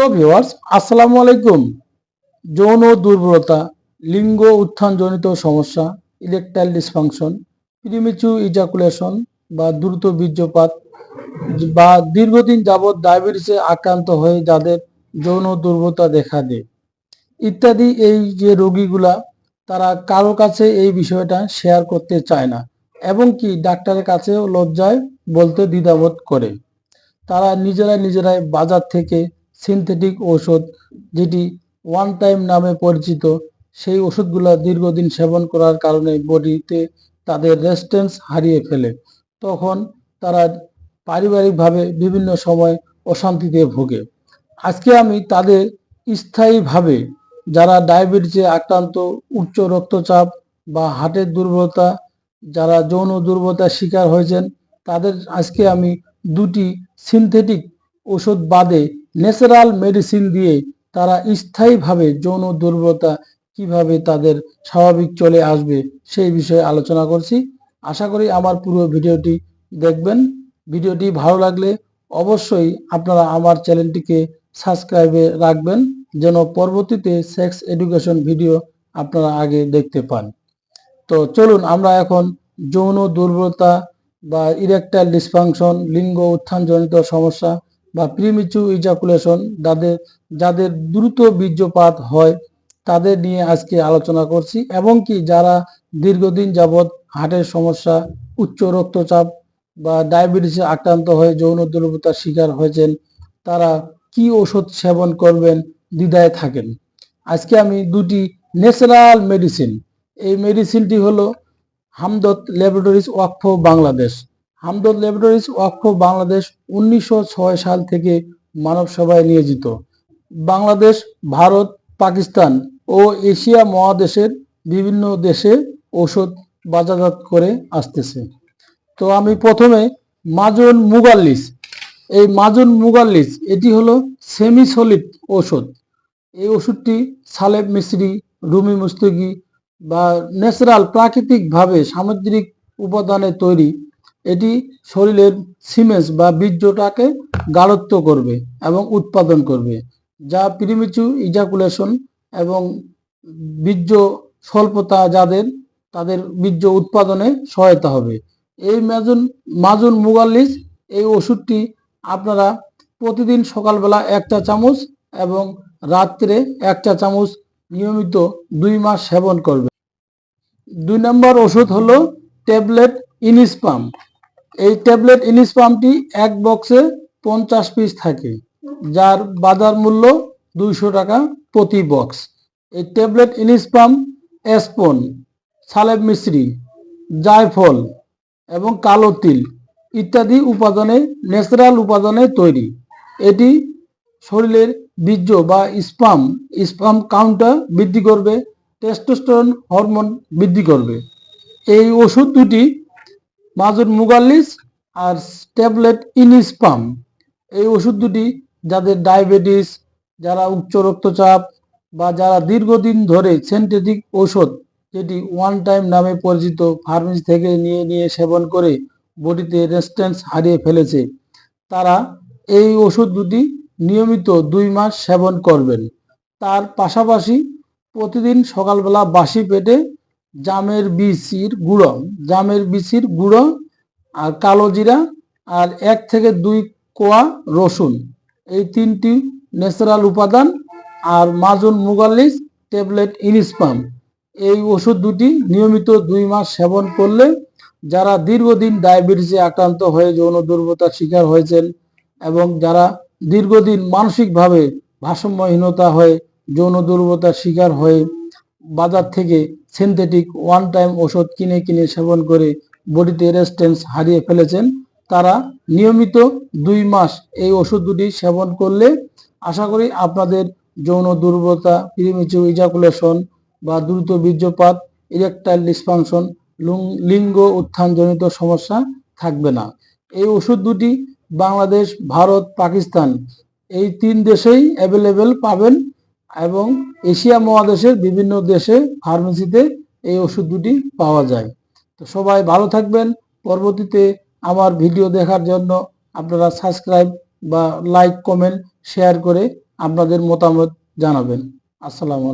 প্রিয় ভিউয়ার্স আসসালামু আলাইকুম যৌন দুর্বলতা লিঙ্গ উত্থানজনিত সমস্যা ইলেকট্রাইল ডিসফাংশন প্রিমিচু ইজাকুলেশন বা দ্রুত বীর্যপাত বা দীর্ঘদিন যাবৎ ডায়াবেটিসে আক্রান্ত হয়ে যাদের যৌন দুর্বলতা দেখা দেয় ইত্যাদি এই যে রোগীগুলা তারা কারও কাছে এই বিষয়টা শেয়ার করতে চায় না এবং কি ডাক্তারের কাছেও লজ্জায় বলতে দ্বিধাবোধ করে তারা নিজেরাই নিজেরাই বাজার থেকে সিনথেটিক ঔষধ, যেটি ওয়ান টাইম নামে পরিচিত, সেই ওষুধগুলো দীর্ঘদিন সেবন করার কারণে বডিতে তাদের রেস্টেন্স হারিয়ে ফেলে। তখন তারা পারিবারিকভাবে বিভিন্ন সময় অশান্তিতে ভোগে। আজকে আমি তাদের স্থায়ীভাবে যারা ডায়াবেটিসে আক্রান্ত, উচ্চ রক্তচাপ বা হার্টের দুর্বলতা, যারা যৌন দুর্বলতার শিকার হয়েছেন, তাদের আজকে আমি দুটি সিনথেটিক ওষুধ বাদে ন্যাচারাল মেডিসিন দিয়ে তারা স্থায়ীভাবে যৌন দুর্বলতা কীভাবে তাদের স্বাভাবিক চলে আসবে সেই বিষয়ে আলোচনা করছি। আশা করি আমার পুরো ভিডিওটি দেখবেন। ভিডিওটি ভালো লাগলে অবশ্যই আপনারা আমার চ্যানেলটিকে সাবস্ক্রাইবে রাখবেন, যেন পরবর্তীতে সেক্স এডুকেশন ভিডিও আপনারা আগে দেখতে পান। তো চলুন, আমরা এখন যৌন দুর্বলতা বা ইরেকটাইল ডিসফাংশন, লিঙ্গ উত্থানজনিত সমস্যা বা প্রিমিচু ইজাকুলেশন যাদের যাদের দ্রুত বীর্যপাত হয়, তাদের নিয়ে আজকে আলোচনা করছি এবং কি যারা দীর্ঘদিন যাবৎ হার্টের সমস্যা, উচ্চ রক্তচাপ বা ডায়াবেটিসে আক্রান্ত হয়ে যৌন দুর্বলতার শিকার হয়েছেন, তারা কি ওষুধ সেবন করবেন, দ্বিধায় থাকেন। আজকে আমি দুটি ন্যাচারাল মেডিসিন এই মেডিসিনটি হলো হামদত ল্যাবরেটরিজ ওয়াকফ বাংলাদেশ হামদত ল্যাবরেটরিজ ওয়াকফ বাংলাদেশ উনিশশো ছয় সাল থেকে মানব সভায় নিয়োজিত। বাংলাদেশ, ভারত, পাকিস্তান ও এশিয়া মহাদেশের বিভিন্ন দেশে ওষুধ বাজারজাত করে আসতেছে। তো আমি প্রথমে মাজুন মুগাল্লিস। এই মাজুন মুগাল্লিস, এটি হলো সেমি সলিড ওষুধ এই ওষুধটি সালেব মিশ্রি রুমি মুস্তগি বা ন্যাচারাল প্রাকৃতিকভাবে সামুদ্রিক উপাদানে তৈরি এটি শরীরের সিমেন্স বা বীর্যটাকে গাঢ়ত্ব করবে এবং উৎপাদন করবে, যা প্রিমিচু ইজাকুলেশন এবং বীর্য স্বল্পতা যাদের, তাদের বীর্য উৎপাদনে সহায়তা হবে। এই মাজুন মাজুন মুগাল্লিস, এই ওষুধটি আপনারা প্রতিদিন সকালবেলা একটা চামচ এবং রাত্রে একটা চামচ নিয়মিত দুই মাস সেবন করবে দুই নম্বর ওষুধ হলো ট্যাবলেট ইনিসপাম। এই ট্যাবলেট ইনিসপামটি এক বক্সে পঞ্চাশ পিস থাকে, যার বাজার মূল্য দুইশো টাকা প্রতি বক্স। এই ট্যাবলেট ইনিসপাম এসপন, সালেব মিশ্রি, জায়ফল এবং কালো তিল ইত্যাদি উপাদানে, ন্যাচারাল উপাদানে তৈরি। এটি শরীরের বীর্য বা স্পাম স্পাম কাউন্টার বৃদ্ধি করবে, টেস্টোস্টেরন হরমোন বৃদ্ধি করবে। এই ওষুধ দুটি মাজুর মুগাল্লিস আর ট্যাবলেট ইনিসপাম। এই ওষুধ দুটি যাদের ডায়াবেটিস, যারা উচ্চ রক্তচাপ বা যারা দীর্ঘদিন ধরে সিনথেটিক ঔষধ, যেটি ওয়ান টাইম নামে পরিচিত ফার্মেসি থেকে নিয়ে নিয়ে সেবন করে বডিতে রেস্টেন্স হারিয়ে ফেলেছে, তারা এই ওষুধ দুটি নিয়মিত দুই মাস সেবন করবেন। তার পাশাপাশি প্রতিদিন সকালবেলা বাসি পেটে জামের বিচির গুঁড়ো, জামের বিচির গুঁড়ো আর কালো জিরা আর এক থেকে দুই কোয়া রসুন। এই তিনটি ন্যাচারাল উপাদান আর মাজুন মুগাল্লিস ট্যাবলেট ইনিসপাম। এই ওষুধ দুটি নিয়মিত দুই মাস সেবন করলে যারা দীর্ঘদিন ডায়াবেটিসে আক্রান্ত হয়ে যৌন দুর্বলতার শিকার হয়েছেন এবং যারা দীর্ঘদিন মানসিকভাবে ভারসাম্যহীনতা হয়ে যৌন দুর্বলতার শিকার হয়ে বাজার থেকে সিনথেটিক ওয়ান টাইম ওষুধ কিনে কিনে সেবন করে বডিতে রেস্টেন্স হারিয়ে ফেলেছেন। তারা নিয়মিত দুই মাস এই ওষুধ দুটি সেবন করলে আশা করি আপনাদের যৌন দুর্বলতা প্রিমিচিউ ইজাকুলেশন বা দ্রুত বীর্যপাত ইরেকটাইল ডিসফাংশন লিঙ্গ উত্থানজনিত সমস্যা থাকবে না। এই ওষুধ দুটি বাংলাদেশ, ভারত, পাকিস্তান এই তিন দেশেই অ্যাভেলেবেল পাবেন। এবং এশিয়া মহাদেশের বিভিন্ন দেশে ফার্মেসিতে এই ওষুধ দুটি পাওয়া যায়। তো সবাই ভালো থাকবেন। পরবর্তীতে আমার ভিডিও দেখার জন্য আপনারা সাবস্ক্রাইব বা লাইক কমেন্ট শেয়ার করে আপনাদের মতামত জানাবেন। আসসালামু